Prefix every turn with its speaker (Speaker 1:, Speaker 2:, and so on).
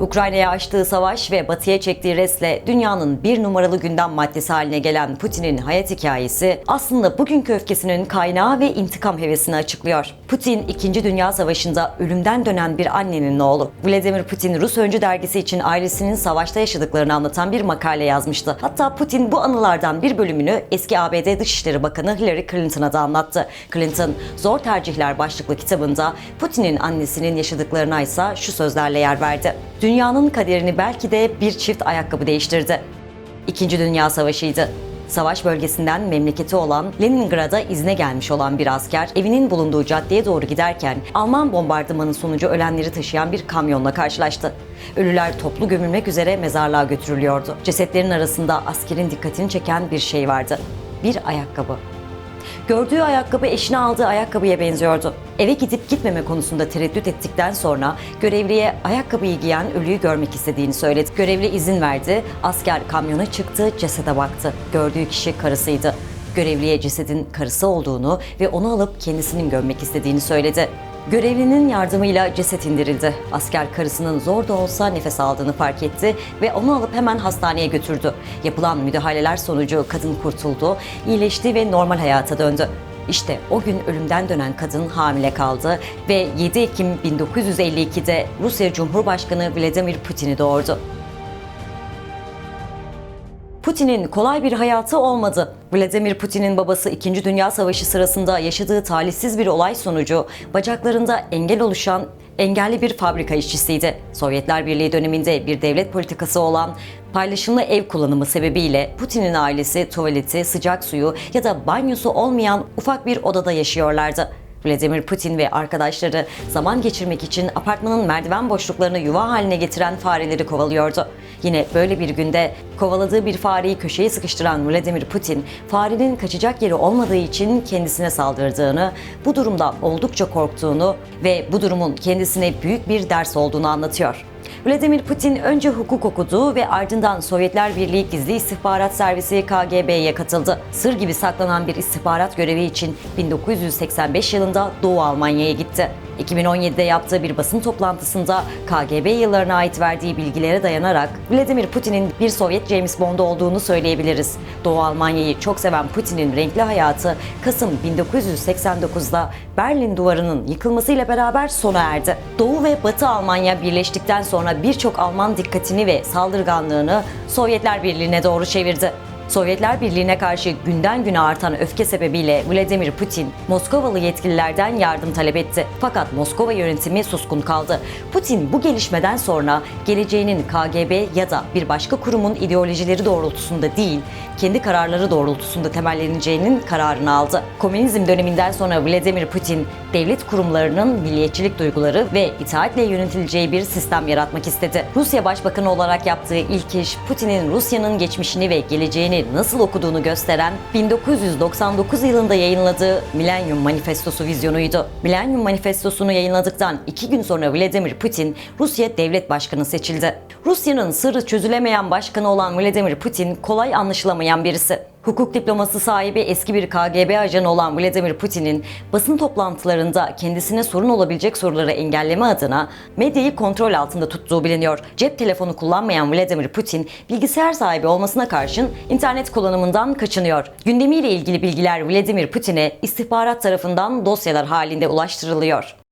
Speaker 1: Ukrayna'ya açtığı savaş ve batıya çektiği resle dünyanın bir numaralı gündem maddesi haline gelen Putin'in hayat hikayesi aslında bugünkü öfkesinin kaynağı ve intikam hevesini açıklıyor. Putin 2. Dünya Savaşı'nda ölümden dönen bir annenin oğlu. Vladimir Putin Rus Öncü dergisi için ailesinin savaşta yaşadıklarını anlatan bir makale yazmıştı. Hatta Putin bu anılardan bir bölümünü eski ABD Dışişleri Bakanı Hillary Clinton'a da anlattı. Clinton, Zor Tercihler başlıklı kitabında Putin'in annesinin yaşadıklarına ise şu sözlerle yer verdi. Dünyanın kaderini belki de bir çift ayakkabı değiştirdi. İkinci Dünya Savaşı'ydı. Savaş bölgesinden memleketi olan Leningrad'a izne gelmiş olan bir asker evinin bulunduğu caddeye doğru giderken Alman bombardımanı sonucu ölenleri taşıyan bir kamyonla karşılaştı. Ölüler toplu gömülmek üzere mezarlığa götürülüyordu. Cesetlerin arasında askerin dikkatini çeken bir şey vardı. Bir ayakkabı. Gördüğü ayakkabı eşine aldığı ayakkabıya benziyordu. Eve gidip gitmeme konusunda tereddüt ettikten sonra görevliye ayakkabıyı giyen ölüyü görmek istediğini söyledi. Görevli izin verdi, asker kamyona çıktı, cesede baktı. Gördüğü kişi karısıydı. Görevliye cesedin karısı olduğunu ve onu alıp kendisinin gömmek istediğini söyledi. Görevlinin yardımıyla ceset indirildi. Asker karısının zor da olsa nefes aldığını fark etti ve onu alıp hemen hastaneye götürdü. Yapılan müdahaleler sonucu kadın kurtuldu, iyileşti ve normal hayata döndü. İşte o gün ölümden dönen kadın hamile kaldı ve 7 Ekim 1952'de Rusya Cumhurbaşkanı Vladimir Putin'i doğurdu. Putin'in kolay bir hayatı olmadı. Vladimir Putin'in babası 2. Dünya Savaşı sırasında yaşadığı talihsiz bir olay sonucu bacaklarında engel oluşan engelli bir fabrika işçisiydi. Sovyetler Birliği döneminde bir devlet politikası olan paylaşımlı ev kullanımı sebebiyle Putin'in ailesi tuvaleti, sıcak suyu ya da banyosu olmayan ufak bir odada yaşıyorlardı. Vladimir Putin ve arkadaşları zaman geçirmek için apartmanın merdiven boşluklarını yuva haline getiren fareleri kovalıyordu. Yine böyle bir günde kovaladığı bir fareyi köşeye sıkıştıran Vladimir Putin, farenin kaçacak yeri olmadığı için kendisine saldırdığını, bu durumdan oldukça korktuğunu ve bu durumun kendisine büyük bir ders olduğunu anlatıyor. Vladimir Putin önce hukuk okudu ve ardından Sovyetler Birliği Gizli İstihbarat Servisi KGB'ye katıldı. Sır gibi saklanan bir istihbarat görevi için 1985 yılında Doğu Almanya'ya gitti. 2017'de yaptığı bir basın toplantısında KGB yıllarına ait verdiği bilgilere dayanarak Vladimir Putin'in bir Sovyet James Bond olduğunu söyleyebiliriz. Doğu Almanya'yı çok seven Putin'in renkli hayatı Kasım 1989'da Berlin Duvarı'nın yıkılmasıyla beraber sona erdi. Doğu ve Batı Almanya birleştikten sonra birçok Alman dikkatini ve saldırganlığını Sovyetler Birliği'ne doğru çevirdi. Sovyetler Birliği'ne karşı günden güne artan öfke sebebiyle Vladimir Putin, Moskovalı yetkililerden yardım talep etti. Fakat Moskova yönetimi suskun kaldı. Putin bu gelişmeden sonra geleceğinin KGB ya da bir başka kurumun ideolojileri doğrultusunda değil, kendi kararları doğrultusunda temelleneceğinin kararını aldı. Komünizm döneminden sonra Vladimir Putin, devlet kurumlarının milliyetçilik duyguları ve itaatle yönetileceği bir sistem yaratmak istedi. Rusya Başbakanı olarak yaptığı ilk iş, Putin'in Rusya'nın geçmişini ve geleceğini nasıl okuduğunu gösteren 1999 yılında yayınladığı Milenyum Manifestosu vizyonuydu. Milenyum Manifestosunu yayınladıktan iki gün sonra Vladimir Putin Rusya Devlet Başkanı seçildi. Rusya'nın sırrı çözülemeyen başkanı olan Vladimir Putin kolay anlaşılamayan birisi. Hukuk diploması sahibi eski bir KGB ajanı olan Vladimir Putin'in basın toplantılarında kendisine sorun olabilecek soruları engelleme adına medyayı kontrol altında tuttuğu biliniyor. Cep telefonu kullanmayan Vladimir Putin bilgisayar sahibi olmasına karşın internet kullanımından kaçınıyor. Gündemiyle ilgili bilgiler Vladimir Putin'e istihbarat tarafından dosyalar halinde ulaştırılıyor.